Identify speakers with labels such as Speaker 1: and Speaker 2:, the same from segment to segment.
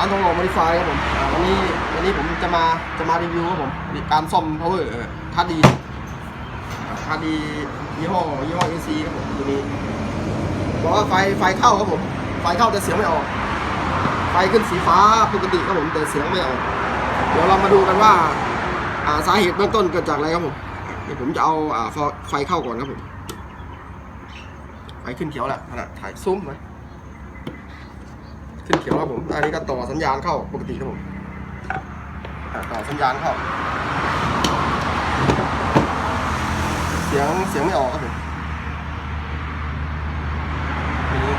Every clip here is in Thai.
Speaker 1: ร้านทองหล่อมอดิฟายครับผมอ่าวันนี้วันนี้ผมจะมาจะมารีวิวครับผมการซ่อม power คาดีคาดียี่ห้อยี่ห้อ AC ครับผมตัวนี้บอกว่าไฟไฟเข้าครับผม ไฟเข้าแต่เสียงไม่ออก ไฟขึ้นสีฟ้าปกติครับผมแต่เสียงไม่ออก เดี๋ยวเรามาดูกันว่าอ่าสาเหตุเบื้องต้นเกิดจากอะไรครับผมเดี๋ยวผมจะเอาอ่าไฟเข้าก่อนครับผมไฟขึ้นเขียวแล้วขณะถ่ายซูมไว้ ขึ้นเขียวครับผมอันนี้ก็ต่อสัญญาณเข้าปกติครับผมต่อสัญญาณเข้า เสียงเสียงไม่ออกครับผมอันนี้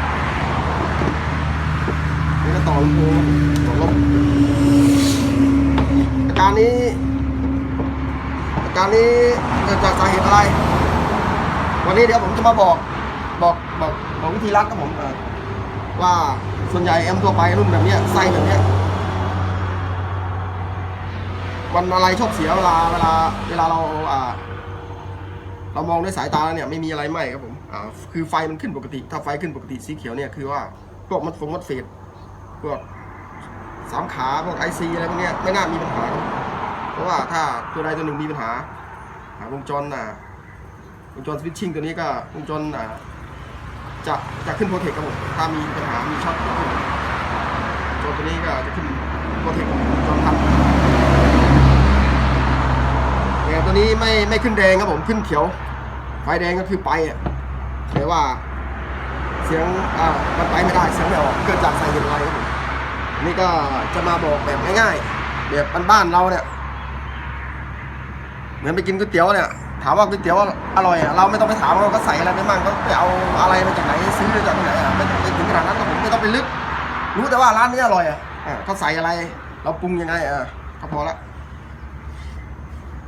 Speaker 1: นี่ก็ต่อลำโพงต่อลมอาการนี้อาการนี้เกิดจากสาเหตุอะไร วันนี้เดี๋ยวผมจะมาบอกบอกบอกบอกวิธีรัดครับผมว่า ส่วนใหญ่แอมทั่วไปรุ่นแบบเนี้ยไส้แบบเนี้ยวันอะไรชอบเสียเวลาเวลาเวลาเราอ่า เรามองด้วยสายตาเนี่ยไม่มีอะไรไหม่ครับผมอ่าคือไฟมันขึ้นปกติ ถ้าไฟขึ้นปกติสีเขียวเนี่ยคือว่าพวกมัดฟงมัดเฟดพวกสามขาพวกไอซีอะไรพวกเนี้ยไม่น่ามีปัญหาเพราะว่าถ้าตัวใดตัวหนึ่งมีปัญหาอ่าวงจรอ่าวงจรสวิตชิ่งตัวนี้ก็วงจรอ่า จะจะขึ้นโปรเทคครับผมถ้ามีปัญหามีช็อตขึ้นวงจรตัวนี้ก็จะขึ้นโปรเทควงจรพันแต่ตัวนี้ไม่ไม่ขึ้นแดงครับผมขึ้นเขียว ไฟแดงก็คือไปอะแต่ว่าเสียงอ่ามันไปไม่ได้เสียงไม่ออกเกิดจากสาเหตุอะไรครับผมนี่ก็จะมาบอกแบบง่ายๆแบบบ้านๆเราเนี่ย เหมือนไปกินก๋วยเตี๋ยวเนี่ย ถามว่าก๋วยเตี๋ยวอร่อยเราไม่ต้องไปถามว่าเขาใส่อะไรไปมั่งเขาไปเอาอะไรมาจากไหนซื้อมาจากไหนไม่ต้องไปถึงขนาดนั้นผมไม่ต้องไปลึก รู้แต่ว่าร้านนี้อร่อยอะเขาใส่อะไร เราปรุงยังไงอะก็พอละ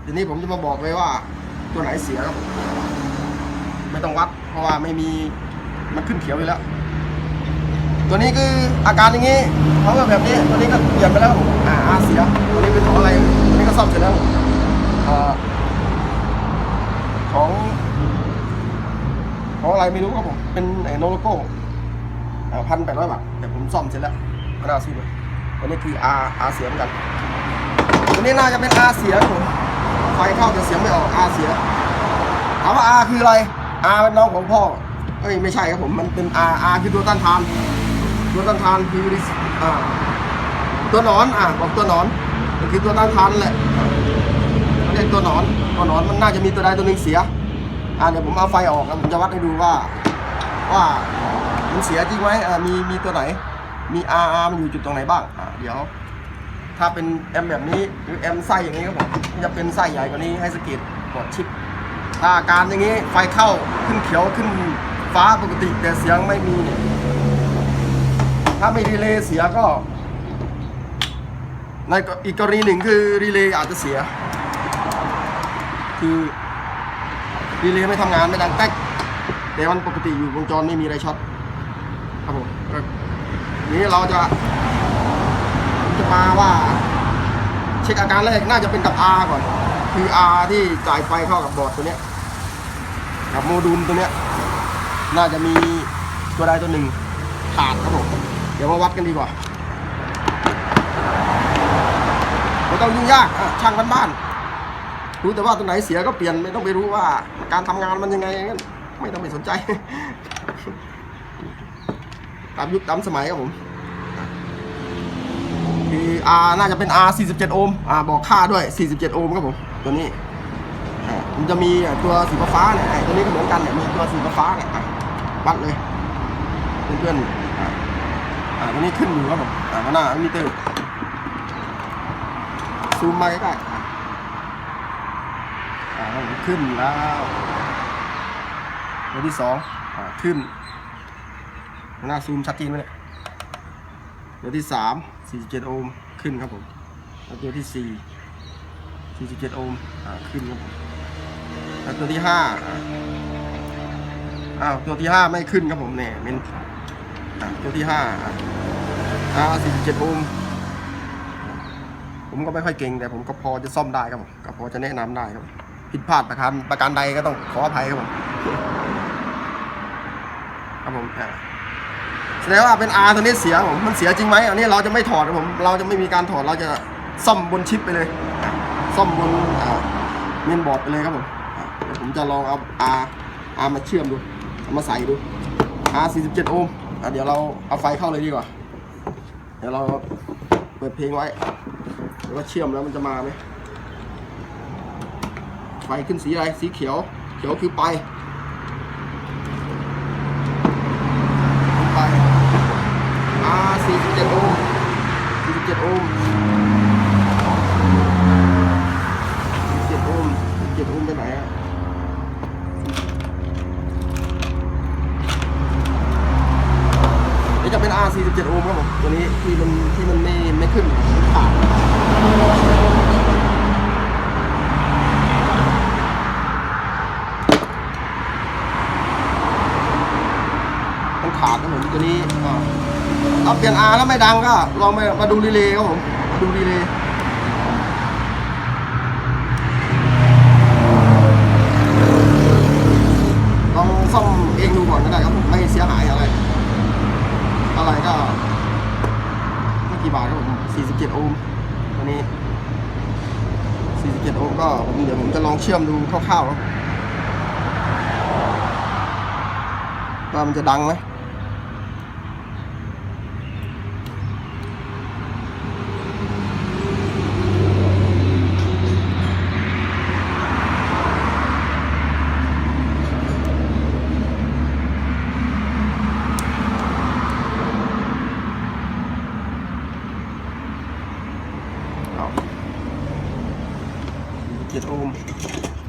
Speaker 1: ทีนี้ผมจะมาบอกเลยว่า ตัวไหนเสียครับไม่ต้องวัด เพราะว่าไม่มีมันขึ้นเขียวอยู่แล้ว ตัวนี้คืออาการอย่างนี้เขาก็แบบนี้ตัวนี้ก็เปลี่ยนไปแล้วผมอ่าเสียตัวนี้เป็นของอะไรตัวนี้ก็ซ่อมเสร็จแล้วอ่อ ของ ของอะไรไม่รู้ครับผม เป็นไอ้โนโลโก้พันแปดร้อยบาทแต่ผมซ่อมเสร็จแล้วก็น่าซื้อเลยตัวนี้คืออาอาเสียเหมือนกันตัวนี้น่าจะเป็นอาเสียครับผมไฟเข้าแต่เสียงไม่ออกอาเสียถามว่าอาคืออะไรอาเป็นน้องของพ่อเอ้ยไม่ใช่ครับผมมันเป็นอาอาคือตัวต้านทานตัวต้านทานคืออ่าตัวนอนอ่าบอกตัวนอนมันคือตัวต้านทานแหละ ตัวหนอนตัวหนอนมันน่าจะมีตัวใดตัวหนึ่งเสียอ่าเดี๋ยวผมเอาไฟออกแล้วผมจะวัดให้ดูว่าว่ามันเสียจริงไหมอ่ามีมีตัวไหน มี R R มันอยู่จุดตรงไหนบ้างอ่าเดี๋ยว ถ้าเป็นแอมแบบนี้หรือแอมไส้อย่างนี้ครับผมจะเป็นไส้ใหญ่กว่านี้ให้สกิดกดชิปถ้าอาการอย่างนี้ไฟเข้าขึ้นเขียวขึ้นฟ้าปกติแต่เสียงไม่มีเนี่ยถ้าไม่รีเลย์เสียก็ในอีกกรณีหนึ่งคือรีเลย์อาจจะเสีย คือรีเลย์ไม่ทำงานไม่ดังแก๊กแต่มันปกติอยู่วงจรไม่มีอะไรช็อตครับผมนี้เราจะจะมาว่า เช็คอาการแรกน่าจะเป็นกับ R ก่อน คือ R ที่จ่ายไฟเข้ากับบอร์ดตัวเนี้ยกับโมดูลตัวเนี้ยน่าจะมีตัวใดตัวหนึ่งขาดครับผมเดี๋ยวมาวัดกันดีกว่าไม่ต้องยุ่งยากช่างบ้านๆ รู้แต่ว่าตัวไหนเสียก็เปลี่ยนไม่ต้องไปรู้ว่า การทำงานมันยังไงงั้นไม่ต้องไปสนใจ ตามยุคตามสมัยครับผมคือ R น่าจะเป็น R 47 โอห์มอ่าบอกค่าด้วย 47 โอห์มครับผมตัวนี้มันจะมีตัวสีฟ้าเนี่ยตัวนี้ก็เหมือนกันเนี่ยมีตัวสีฟ้าเนี่ยอะวัดเลยเพื่อนๆอ่าตัวนี้ขึ้นอยู่ครับผมอ่าหน้ามิเตอร์ซูมมาใกล้ๆ ขึ้นแล้วตัวที่สองอขึ้น หน้าซูมชัดเจนไหมเนี่ยตัวที่สาม47โอห์มขึ้นครับผมแล้วตัวที่สี่47โอห์มขึ้นครับผมแล้วตัวที่ห้าอ้าวตัวที่ห้าไม่ขึ้นครับผมเนี่ยเป็นตัวที่ห้าอ่าอ่า47โอห์มผมก็ไม่ค่อยเก่งแต่ผมก็พอจะซ่อมได้ครับผมก็พอจะแนะนำได้ครับ ผิดพลาดประการประการใดก็ต้องขออภัยครับผมครับผมอ่าแสดงว่าเป็น R ตัวนี้เสียผมมันเสียจริงไหมอันนี้เราจะไม่ถอดผมเราจะไม่มีการถอดเราจะซ่อมบนชิปไปเลย ซ่อมบนเมนบอร์ดไปเลยครับผมผมจะลองเอา R R มาเชื่อมดูเอามาใส่ดู R 47โอห์มอะเดี๋ยวเราเอาไฟเข้าเลยดีกว่า เดี๋ยวเราเปิดเพลงไว้เดี๋ยวว่าเชื่อมแล้วมันจะมาไหม ไฟขึ้นสีอะไร สีเขียว เขียวคือไป ไป R 47โอห์ม47โอห์ม47โอห์ม47โอห์มไปไหนอะนี่จะเป็น R 47 โอห์มครับผม ตัวนี้ที่มันที่มันไม่ไม่ขึ้นมันขาดมันขาดครับผม ตัวนี้เอาเปลี่ยน R แล้วไม่ดังก็ลองมามาดูรีเลย์ครับผมมาดูรีเลย์ลองซ่อมเองดูก่อนก็ได้ครับผมไม่เสียหายอะไร อะไรก็ไม่กี่บาทครับผม47โอห์มตัวนี้47โอห์มก็ผมเดี๋ยวผมจะลองเชื่อมดูคร่าวๆว่ามันจะดังไหม เ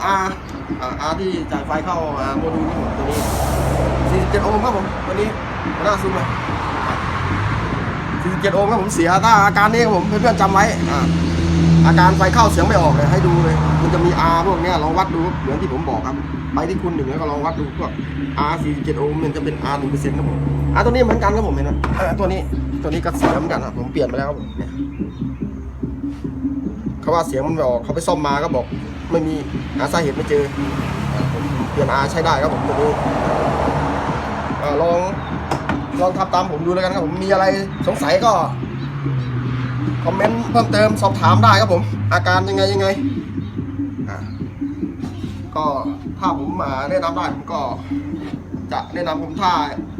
Speaker 1: R ครับผม R อ่า R ที่จ่ายไฟเข้าอ่าโมดูลครับผมตัวนี้47โอห์มครับผมตัวนี้หน้าซูมเลย47โอห์มครับผมเสียถ้าอาการนี้ครับผมเพื่อนๆจำไว้อาการไฟเข้าเสียงไม่ออกเลยให้ดูเลย มันจะมี R พวกนี้ลองวัดดูเหมือนที่ผมบอกครับไปที่คุณหนึ่งแล้วก็ลองวัดดูพวก R 47โอห์มมันจะเป็น R 1เปอร์เซ็นต์ครับผมอ่าตัวนี้เหมือนกันครับผมเห็นไหมอ่าตัวนี้ตัวนี้ก็เสียเหมือนกันครับผมเปลี่ยนไปแล้วครับผมเนี่ยเขาว่าเสียงมันไม่ออกเขาไปซ่อมมาก็บอก ไม่มีหาสาเหตุไม่เจอผมเปลี่ยนอาใช้ได้ครับผมตัวนี้ลองลองทำตามผมดูแล้วกันครับผมมีอะไรสงสัยก็คอมเมนต์เพิ่มเติมสอบถามได้ครับผม อาการยังไงยังไงก็ถ้าผมมาแนะนำได้ผมก็จะแนะนำผมถ้า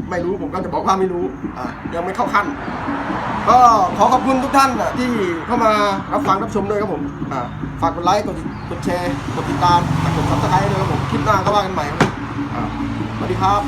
Speaker 1: ไม่รู้ผมก็จะบอกว่าไม่รู้อ่ายังไม่เข้าขั้น ก็ขอขอบคุณทุกท่านอะที่เข้ามารับฟังรับชมด้วยครับผมอ่าฝากกดไลค์กดกดแชร์กดติดตามกดซับสไครต์ด้วยครับผมคลิปหน้าก็ว่ากันใหม่ครับอ่าสวัสดีครับ